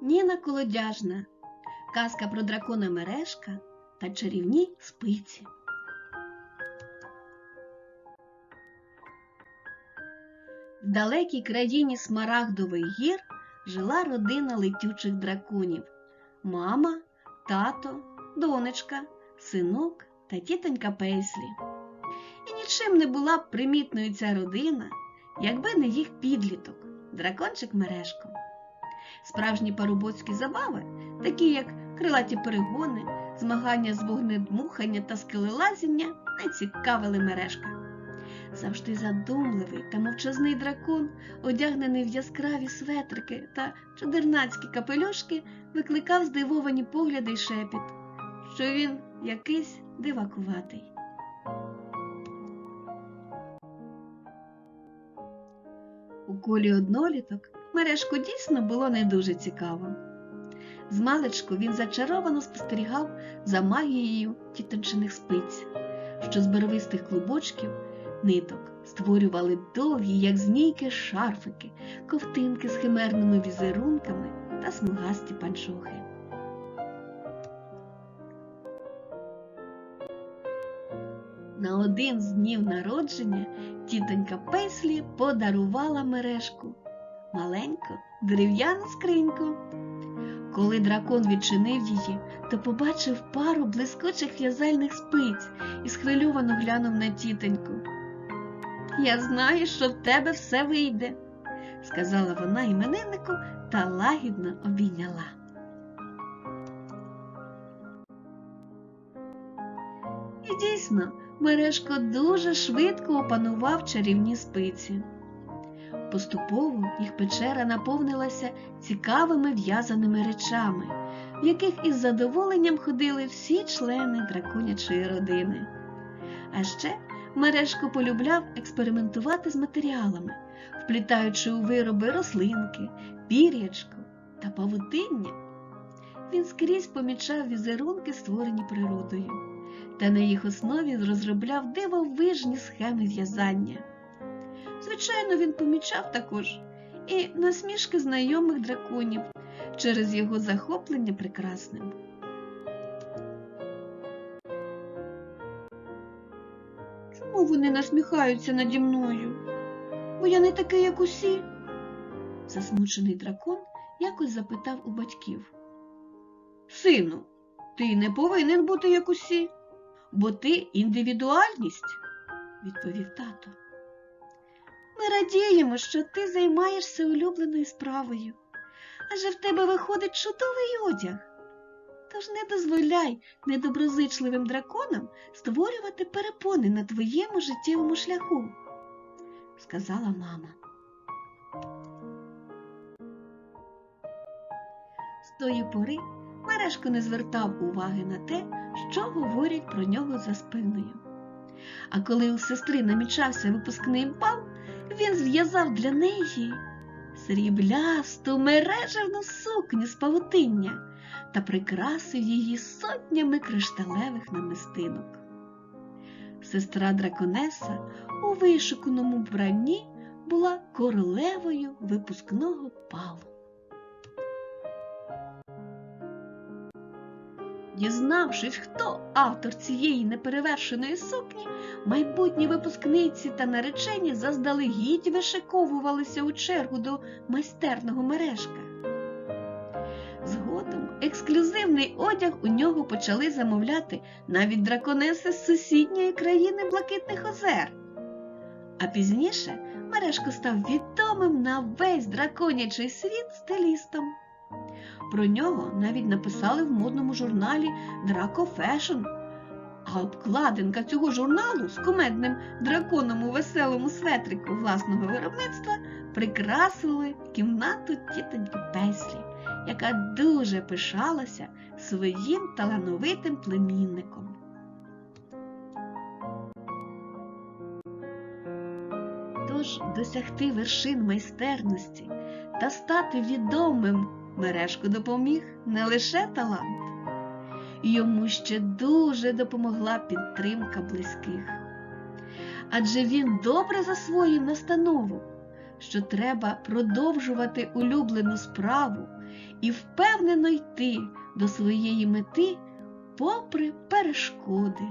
Ніна Колодяжна, казка про дракона Мережка та чарівні спиці. В далекій країні Смарагдових гір жила родина летючих драконів мама, тато, донечка, синок та тітонька Пейслі. І нічим не була б примітною ця родина, якби не їх підліток, дракончик Мережко. Справжні парубоцькі забави, такі як крилаті перегони, змагання з вогнедмухання та скелелазіння, не цікавили мережка. Завжди задумливий та мовчазний дракон, одягнений в яскраві светрики та чудернацькі капелюшки, викликав здивовані погляди й шепіт, що він якийсь дивакуватий. У колі одноліток мережку дійсно було не дуже цікаво. Змалечку він зачаровано спостерігав за магією тітончиних спиць, що з барвистих клубочків ниток створювали довгі, як змійки, шарфики, ковтинки з химерними візерунками та смугасті панчохи. На один з днів народження тітонька Пейслі подарувала мережку маленьку дерев'яну скриньку. Коли дракон відчинив її, то побачив пару блискучих в'язальних спиць і схвильовано глянув на тітоньку. Я знаю, що в тебе все вийде, сказала вона імениннику та лагідно обійняла. І дійсно, мережко дуже швидко опанував чарівні спиці. Поступово їх печера наповнилася цікавими в'язаними речами, в яких із задоволенням ходили всі члени драконячої родини. А ще мережко полюбляв експериментувати з матеріалами, вплітаючи у вироби рослинки, пір'ячко та павутиння. Він скрізь помічав візерунки, створені природою, та на їх основі розробляв дивовижні схеми в'язання. Звичайно, він помічав також і насмішки знайомих драконів через його захоплення прекрасним. Чому вони насміхаються наді мною? Бо я не такий, як усі? Засмучений дракон якось запитав у батьків. Сину, ти не повинен бути як усі, бо ти індивідуальність, відповів тато. Радіємо, що ти займаєшся улюбленою справою, адже в тебе виходить чудовий одяг. Тож не дозволяй недоброзичливим драконам створювати перепони на твоєму життєвому шляху, сказала мама. З тої пори Мережко не звертав уваги на те, що говорять про нього за спиною. А коли у сестри намічався випускний бал, він зв'язав для неї сріблясту мережевну сукню з павутиння та прикрасив її сотнями кришталевих намистинок. Сестра драконеса у вишуканому вбранні була королевою випускного балу. Дізнавшись, хто автор цієї неперевершеної сукні, майбутні випускниці та наречені заздалегідь вишиковувалися у чергу до майстерного мережка. Згодом ексклюзивний одяг у нього почали замовляти навіть драконеси з сусідньої країни Блакитних озер. А пізніше мережко став відомим на весь драконячий світ стилістом. Про нього навіть написали в модному журналі Драко Фешн. А обкладинка цього журналу з кумедним драконом у веселому светрику власного виробництва прикрасили кімнату тітоньки Песлі, яка дуже пишалася своїм талановитим племінником. Тож досягти вершин майстерності та стати відомим мережку допоміг не лише талант, йому ще дуже допомогла підтримка близьких. Адже він добре засвоїв настанову що треба продовжувати улюблену справу і впевнено йти до своєї мети попри перешкоди.